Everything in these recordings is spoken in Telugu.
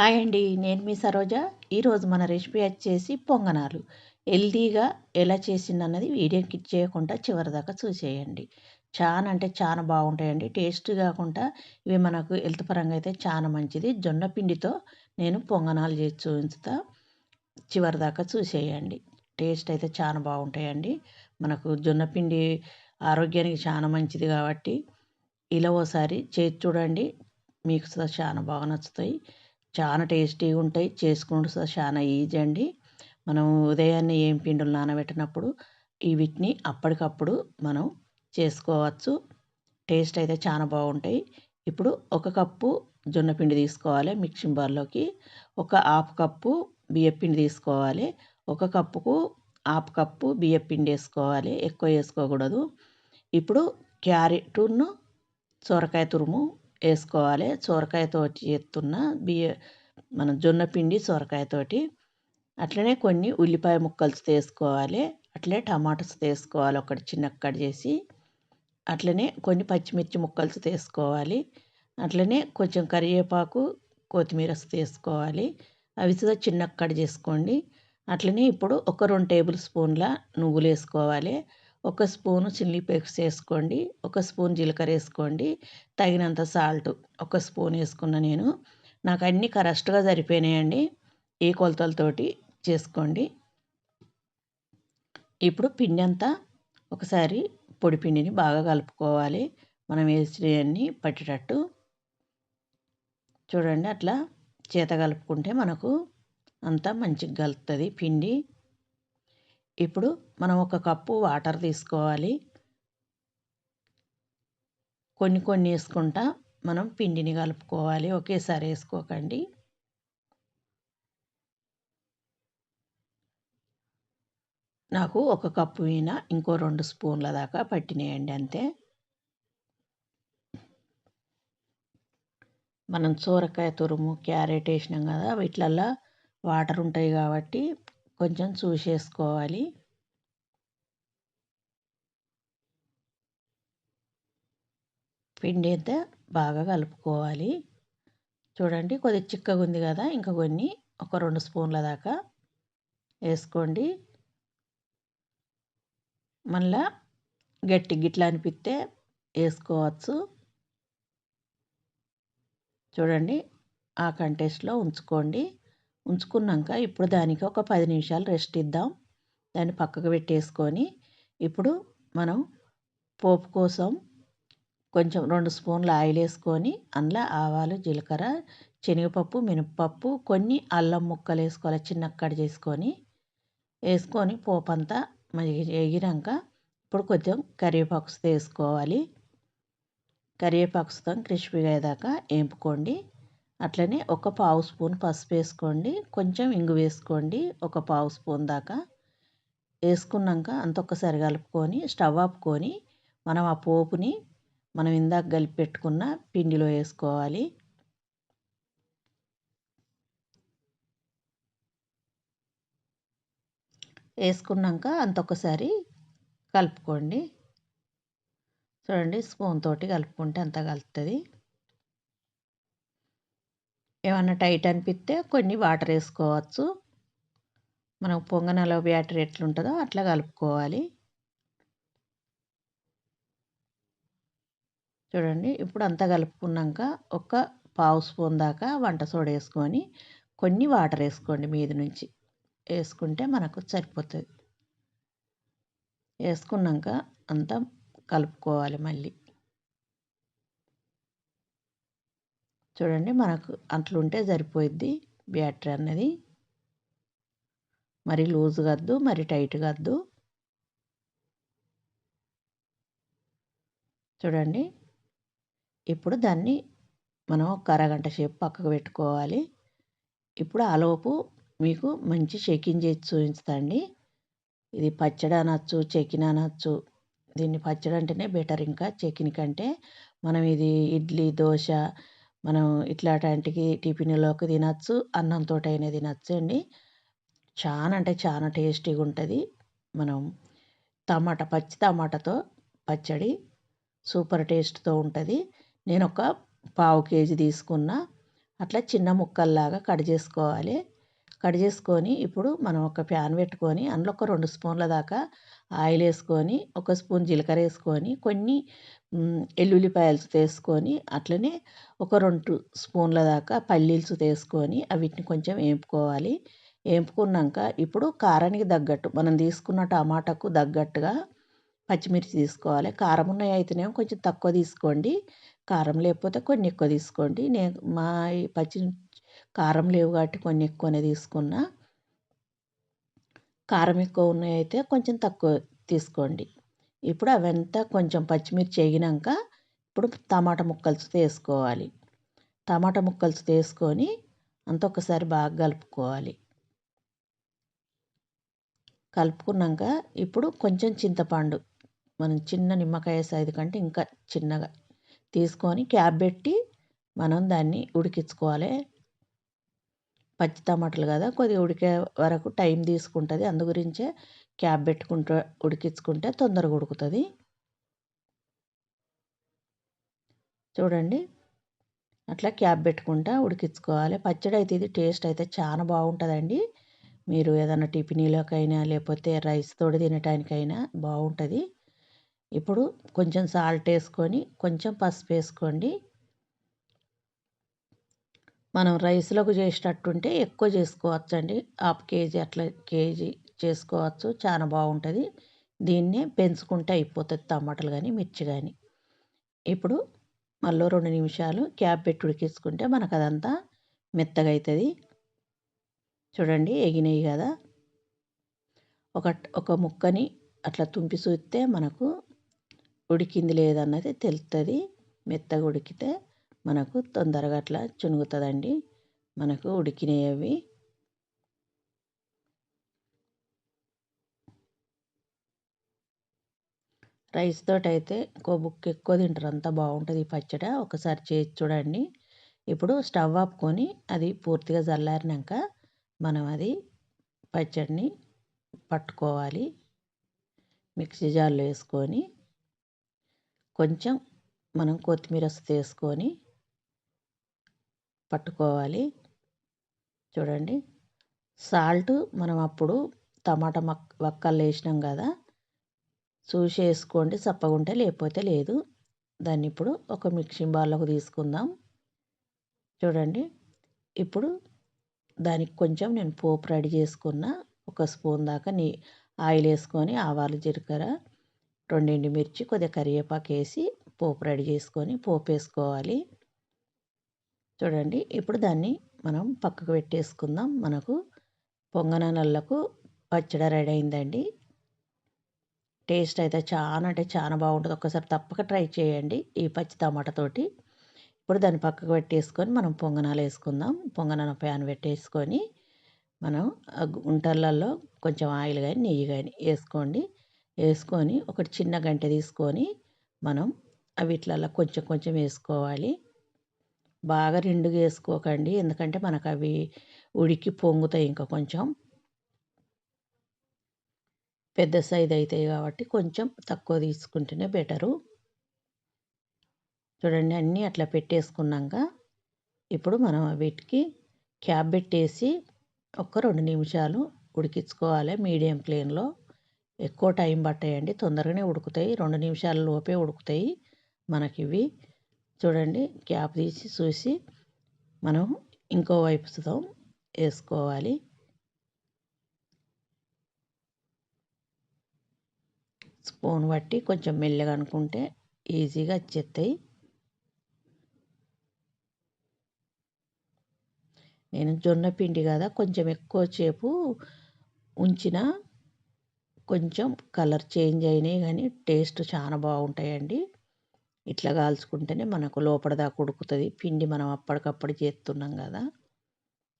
హాయ్ అండి నేను మీ సరోజ. ఈరోజు మన రెసిపీ వచ్చేసి పొంగనాలు. హెల్దీగా ఎలా చేసిందన్నది వీడియో కిట్ చేయకుండా చివరిదాకా చూసేయండి. చాలా అంటే చాలా బాగుంటాయండి. టేస్ట్ కాకుండా ఇవి మనకు హెల్త్ పరంగా అయితే చాలా మంచిది. జొన్న పిండితో నేను పొంగనాలు చేసి చివరి చివరిదాకా చూసేయండి. టేస్ట్ అయితే చాలా బాగుంటాయండి. మనకు జొన్న పిండి ఆరోగ్యానికి చాలా మంచిది కాబట్టి ఇలా ఓసారి చేసి చూడండి. మీకు చాలా బాగా నచ్చుతాయి. చాలా టేస్టీగా ఉంటాయి. చేసుకుంటూ చాలా ఈజీ అండి. మనం ఉదయాన్నే ఏం పిండిలు నానబెట్టినప్పుడు ఈ వీటిని అప్పటికప్పుడు మనం చేసుకోవచ్చు. టేస్ట్ అయితే చాలా బాగుంటాయి. ఇప్పుడు ఒక కప్పు జొన్న పిండి తీసుకోవాలి మిక్సింగ్ బార్లోకి. ఒక హాఫ్ కప్పు బియ్యపిండి తీసుకోవాలి. ఒక కప్పుకు హాఫ్ కప్పు బియ్యపిండి వేసుకోవాలి. ఎక్కువ వేసుకోకూడదు. ఇప్పుడు క్యారెట్ను సొరకాయ తురుము వేసుకోవాలి. సొరకాయతో చేస్తున్న బియ్య మన జొన్న పిండి సొరకాయతోటి అట్లనే కొన్ని ఉల్లిపాయ ముక్కలు తీసుకోవాలి అట్లే టమాటాస్ తీసుకోవాలి ఒకటి చిన్న కట్ చేసి. అట్లనే కొన్ని పచ్చిమిర్చి ముక్కలు తీసుకోవాలి అట్లనే కొంచెం కరివేపాకు కొత్తిమీర తీసుకోవాలి అవి చిన్న కట్ చేసుకోండి. అట్లనే ఇప్పుడు ఒక రెండు టేబుల్ స్పూన్ల నువ్వులు వేసుకోవాలి. ఒక స్పూను చిల్లీ ఫ్లేక్స్ వేసుకోండి ఒక స్పూన్ జీలకర్ర వేసుకోండి తగినంత సాల్ట్ ఒక స్పూన్ వేసుకున్న నేను. నాకు అన్నీ కరెక్ట్గా సరిపోయినాయండి. ఏ కొలతలతోటి చేసుకోండి. ఇప్పుడు పిండి అంతా ఒకసారి పొడి పిండిని బాగా కలుపుకోవాలి. మనం వేసినవన్నీ పట్టేటట్టు. చూడండి అట్లా చేత కలుపుకుంటే మనకు అంతా మంచిగా కలుపుతుంది పిండి. ఇప్పుడు మనం ఒక కప్పు వాటర్ తీసుకోవాలి. కొన్ని కొన్ని వేసుకుంటా మనం పిండిని కలుపుకోవాలి. ఒకేసారి వేసుకోకండి. నాకు ఒక కప్పు అయినా ఇంకో రెండు స్పూన్ల దాకా పట్టినాయండి అంతే. మనం సోరకాయ తురుము క్యారెట్ వేసినాం కదా వీటిలల్లో వాటర్ ఉంటాయి కాబట్టి కొంచెం చూసేసుకోవాలి. పిండి అయితే బాగా కలుపుకోవాలి. చూడండి కొద్దిగా చిక్కగా ఉంది కదా ఇంకా కొన్ని ఒక రెండు స్పూన్ల దాకా వేసుకోండి. మళ్ళా గట్టి గిట్లా అనిపిస్తే వేసుకోవచ్చు. చూడండి ఆ కంటెస్ట్లో ఉంచుకోండి. ఉంచుకున్నాక ఇప్పుడు దానికి ఒక పది నిమిషాలు రెస్ట్ ఇద్దాం. దాన్ని పక్కకు పెట్టేసుకొని ఇప్పుడు మనం పోపు కోసం కొంచెం రెండు స్పూన్లు ఆయిల్ వేసుకొని అందులో ఆవాలు జీలకర్ర శనగపప్పు మినపప్పు కొన్ని అల్లం ముక్కలు వేసుకోవాలి చిన్న కట్ చేసుకొని వేసుకొని పోపు అంతా వేగినాక ఇప్పుడు కొంచెం కరివేపాకు వేసుకోవాలి. కరివేపాకుతో క్రిస్పీగా అయ్యేదాకా వేపుకోండి. అట్లనే ఒక పావు స్పూన్ పసుపు వేసుకోండి. కొంచెం ఇంగు వేసుకోండి. ఒక పావు స్పూన్ దాకా వేసుకున్నాక అంత ఒక్కసారి కలుపుకొని స్టవ్ ఆపుకొని మనం ఆ పోపుని మనం ఇందాక కలిపి పెట్టుకున్న పిండిలో వేసుకోవాలి. వేసుకున్నాక అంత ఒకసారి కలుపుకోండి. చూడండి స్పూన్ తోటి కలుపుకుంటే అంత కలుపుతుంది. ఏమన్నా టైట్ అనిపిస్తే కొన్ని వాటర్ వేసుకోవచ్చు. మనం పొంగనలో బ్యాటర్ ఎట్లుంటుందో అట్లా కలుపుకోవాలి. చూడండి ఇప్పుడు అంతా కలుపుకున్నాక ఒక పావు స్పూన్ దాకా వంట సోడా వేసుకొని కొన్ని వాటర్ వేసుకోండి మీద నుంచి. వేసుకుంటే మనకు సరిపోతుంది. వేసుకున్నాక అంతా కలుపుకోవాలి మళ్ళీ. చూడండి మనకు అట్లుంటే సరిపోయిద్ది. బ్యాటరీ అన్నది. మరి లూజ్ కద్దు మరి టైట్ కద్దు చూడండి. ఇప్పుడు దాన్ని మనం ఒక అరగంట సేపు పక్కకు పెట్టుకోవాలి. ఇప్పుడు ఆలోపు మీకు మంచి చెకిన్ చేసి చూపించుతండి ఇది పచ్చడి అనొచ్చు చెకిన్ అనొచ్చు. దీన్ని పచ్చడి అంటేనే బెటర్ ఇంకా చెకిన్ కంటే. మనం ఇది ఇడ్లీ దోశ మనం ఇట్లాంటికి టిఫిన్లోకి తినచ్చు అన్నంతో అయినా తినచ్చు అండి. చాలా అంటే చాలా టేస్టీగా ఉంటుంది. మనం టమాటా పచ్చి టమాటాతో పచ్చడి సూపర్ టేస్ట్తో ఉంటుంది. నేను ఒక పావు కేజీ తీసుకున్న. అట్లా చిన్న ముక్కల్లాగా కట్ చేసుకోవాలి. కట్ చేసుకొని ఇప్పుడు మనం ఒక ప్యాన్ పెట్టుకొని అందులో ఒక రెండు స్పూన్ల దాకా ఆయిల్ వేసుకొని ఒక స్పూన్ జీలకర్ర వేసుకొని కొన్ని ఎల్లుల్లిపాయలు వేసుకొని అట్లనే ఒక రెండు స్పూన్ల దాకా పల్లీలు తీసుకొని వీటిని కొంచెం వేపుకోవాలి. వేపుకున్నాక ఇప్పుడు కారానికి తగ్గట్టు మనం తీసుకున్న టమాటాకు తగ్గట్టుగా పచ్చిమిర్చి తీసుకోవాలి. కారం ఉన్నాయి అయితేనేమో కొంచెం తక్కువ తీసుకోండి. కారం లేకపోతే కొన్ని ఎక్కువ తీసుకోండి. నేను మా పచ్చి కారం లేవు కాబట్టి కొన్ని ఎక్కువనే తీసుకున్నా. కారం ఎక్కువ ఉన్నాయి అయితే కొంచెం తక్కువ తీసుకోండి. ఇప్పుడు అవంతా కొంచెం పచ్చిమిర్చి వేగినాక ఇప్పుడు టమాటా ముక్కలు వేసుకోవాలి. టమాటా ముక్కలు వేసుకొని అంత ఒకసారి బాగా కలుపుకోవాలి. కలుపుకున్నాక ఇప్పుడు కొంచెం చింతపండు మనం చిన్న నిమ్మకాయ సైజు కంటే ఇంకా చిన్నగా తీసుకొని క్యాప్ పెట్టి మనం దాన్ని ఉడికించుకోవాలి. పచ్చి టమాటాలు కదా కొద్దిగా ఉడికే వరకు టైం తీసుకుంటుంది. అందు గురించే క్యాప్ పెట్టుకుంటూ ఉడికించుకుంటే తొందరగా ఉడుకుతుంది. చూడండి. అట్లా క్యాప్ పెట్టుకుంటా ఉడికించుకోవాలి. పచ్చడి అయితే ఇది టేస్ట్ అయితే చాలా బాగుంటుందండి. మీరు ఏదైనా టిఫినీలోకైనా లేకపోతే రైస్ తోడు తినటానికైనా బాగుంటుంది. ఇప్పుడు కొంచెం సాల్ట్ వేసుకొని కొంచెం పసుపు వేసుకోండి. మనం రైస్లోకి చేసేటట్టుంటే ఎక్కువ చేసుకోవచ్చు అండి హాఫ్ కేజీ అట్లా కేజీ చేసుకోవచ్చు. చాలా బాగుంటుంది. దీన్నే పెంచుకుంటే అయిపోతుంది టమాటాలు కానీ మిర్చి కానీ ఇప్పుడు మళ్ళీ రెండు నిమిషాలు క్యాప్ పెట్టి ఉడికించుకుంటే మనకు అదంతా మెత్తగా అవుతుంది చూడండి ఎగినాయి కదా. ఒక ఒక ముక్కని అట్లా తుంపి చూస్తే మనకు ఉడికింది లేదన్నది తెలుస్తుంది మెత్తగా ఉడికితే మనకు తొందరగా అట్లా చునుగుతుందండి. మనకు ఉడికినవి. రైస్ తోటైతే అయితే ఇంకో బుక్ ఎక్కువ తింటారు. అంత బాగుంటుంది ఈ పచ్చడి. ఒకసారి చేసి చూడండి. ఇప్పుడు స్టవ్ ఆపుకొని అది పూర్తిగా చల్లారినాక మనం అది పచ్చడిని పట్టుకోవాలి. మిక్సీ జార్లో వేసుకొని కొంచెం మనం కొత్తిమీర వేసుకొని పట్టుకోవాలి. చూడండి. సాల్ట్ మనం అప్పుడు టమాటా మక్ వక్కలు వేసినాం కదా. చూసి వేసుకోండి చప్పగుంటే లేకపోతే లేదు. దాన్ని ఇప్పుడు ఒక మిక్సింగ్ బాల్లోకి తీసుకుందాం. చూడండి. ఇప్పుడు దానికి కొంచెం నేను పోపు రెడీ చేసుకున్న ఒక స్పూన్ దాకా నీ ఆయిల్ వేసుకొని ఆవాలు జీలకర్ర రెండు ఎండుమిర్చి కొద్దిగా కరివేపాకు వేసి పోపు రెడీ చేసుకొని పోపు వేసుకోవాలి. చూడండి ఇప్పుడు దాన్ని మనం పక్కకు పెట్టేసుకుందాం. మనకు పొంగనాలకు పచ్చడి రెడీ అయిందండి. టేస్ట్ అయితే చాలా అంటే చాలా బాగుంటుంది. ఒక్కసారి తప్పక ట్రై చేయండి ఈ పచ్చి టమాటాతోటి ఇప్పుడు దాన్ని పక్కకు పెట్టేసుకొని మనం పొంగనాలు వేసుకుందాం. పొంగనాల ప్యాన్ పెట్టేసుకొని మనం గుంటలలో కొంచెం ఆయిల్ కానీ నెయ్యి కానీ వేసుకోండి. వేసుకొని ఒకటి చిన్న గంటె తీసుకొని మనం వీటిలలో కొంచెం కొంచెం వేసుకోవాలి. బాగా నిండుగా వేసుకోకండి ఎందుకంటే మనకు అవి ఉడికి పొంగుతాయి ఇంకా కొంచెం. పెద్ద సైజ్ అవుతాయి కాబట్టి కొంచెం తక్కువ తీసుకుంటేనే బెటరు. చూడండి అన్నీ అట్లా పెట్టేసుకున్నాక ఇప్పుడు మనం వీటికి క్యాప్ పెట్టేసి ఒక రెండు నిమిషాలు ఉడికించుకోవాలి మీడియం ఫ్లేమ్లో. ఎక్కువ టైం పట్టాయండి. తొందరగానే ఉడుకుతాయి. రెండు నిమిషాల లోపే ఉడుకుతాయి మనకి ఇవి చూడండి క్యాప్ తీసి చూసి మనం ఇంకో వైపు సుతం వేసుకోవాలి. స్పూన్ బట్టి కొంచెం మెల్లగా అనుకుంటే ఈజీగా వచ్చేస్తాయి. నేను జొన్న పిండి కదా కొంచెం ఎక్కువసేపు ఉంచిన కొంచెం కలర్ చేంజ్ అయినాయి కానీ టేస్ట్ చాలా బాగుంటాయండి. ఇట్లా కాల్చుకుంటేనే మనకు లోపల దాకా ఉడుకుతుంది. పిండి మనం అప్పటికప్పుడు చేస్తున్నాం కదా.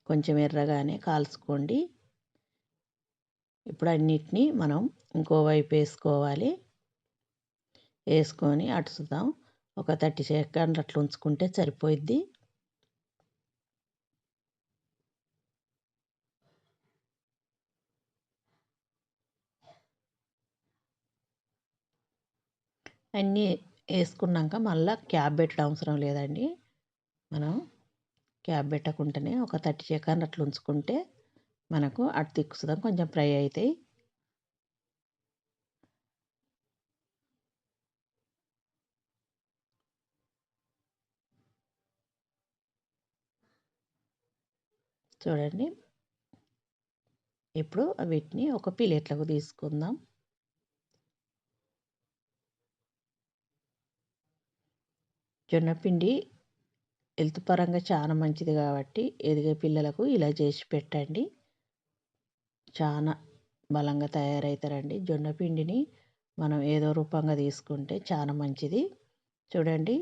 కొంచెం ఎర్రగానే కాల్చుకోండి. ఇప్పుడు అన్నిటినీ మనం ఇంకో వైపు వేసుకోవాలి. వేసుకొని అటుసుదాం. ఒక థర్టీ సెకండ్లు అట్లా ఉంచుకుంటే సరిపోయిద్ది. అన్నీ వేసుకున్నాక మళ్ళీ క్యాప్ పెట్టడం అవసరం లేదండి. మనం క్యాప్ పెట్టకుండానే ఒక థర్టీ సెకండ్ అట్లా ఉంచుకుంటే మనకు అటు తిక్కుసుదాం కొంచెం ఫ్రై అవుతాయి చూడండి. ఇప్పుడు వీటిని ఒక ప్లేట్లకు తీసుకుందాం. జొన్నపిండి హెల్త్ పరంగా చాలా మంచిది కాబట్టి ఎదిగే పిల్లలకు ఇలా చేసి పెట్టండి. చాలా బలంగా తయారవుతారండి జొన్నపిండిని మనం ఏదో రూపంగా తీసుకుంటే చాలా మంచిది. చూడండి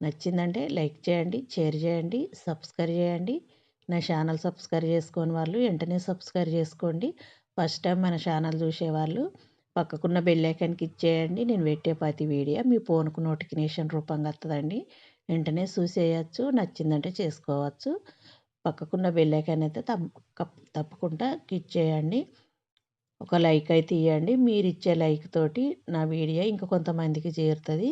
నచ్చిందంటే లైక్ చేయండి షేర్ చేయండి సబ్స్క్రైబ్ చేయండి. నా ఛానల్ సబ్స్క్రైబ్ చేసుకొని వాళ్ళు వెంటనే సబ్స్క్రైబ్ చేసుకోండి. ఫస్ట్ టైం మన ఛానల్ చూసేవాళ్ళు పక్కకున్న బెల్లైకాన్కి ఇచ్చేయండి. నేను పెట్టే ప్రతి వీడియో మీ ఫోన్కు నోటిఫికేషన్ రూపంగా వస్తుందండి వెంటనే చూసేయచ్చు నచ్చిందంటే చేసుకోవచ్చు. పక్కకున్న బెల్లైకాన్ ఐకాన్ అయితే తప్పకుండా క్లిక్ చేయండి. ఒక లైక్ అయితే ఇవ్వండి మీరు ఇచ్చే లైక్ తోటి నా వీడియో ఇంకా కొంతమందికి చేరుతుంది.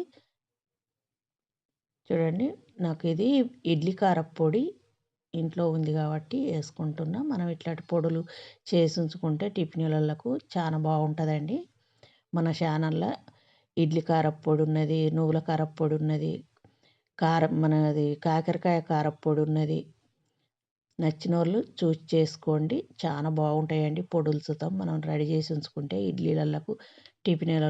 చూడండి నాకు ఇది ఇడ్లీ కారపొడి ఇంట్లో ఉంది కాబట్టి వేసుకుంటున్నా. మనం ఇట్లాంటి పొడులు చేసి ఉంచుకుంటే టిఫిన్లకు చాలా బాగుంటుందండి. మన ఛానల్లో ఇడ్లీ కారప్పొడి ఉన్నది నువ్వుల కారప్పొడి ఉన్నది కారం మనది కాకరకాయ కారప్పొడి ఉన్నది నచ్చిన వాళ్ళు చూసి చేసుకోండి. చాలా బాగుంటాయండి పొడులు మనం రెడీ చేసి ఉంచుకుంటే ఇడ్లీలకు టిఫిన్లలో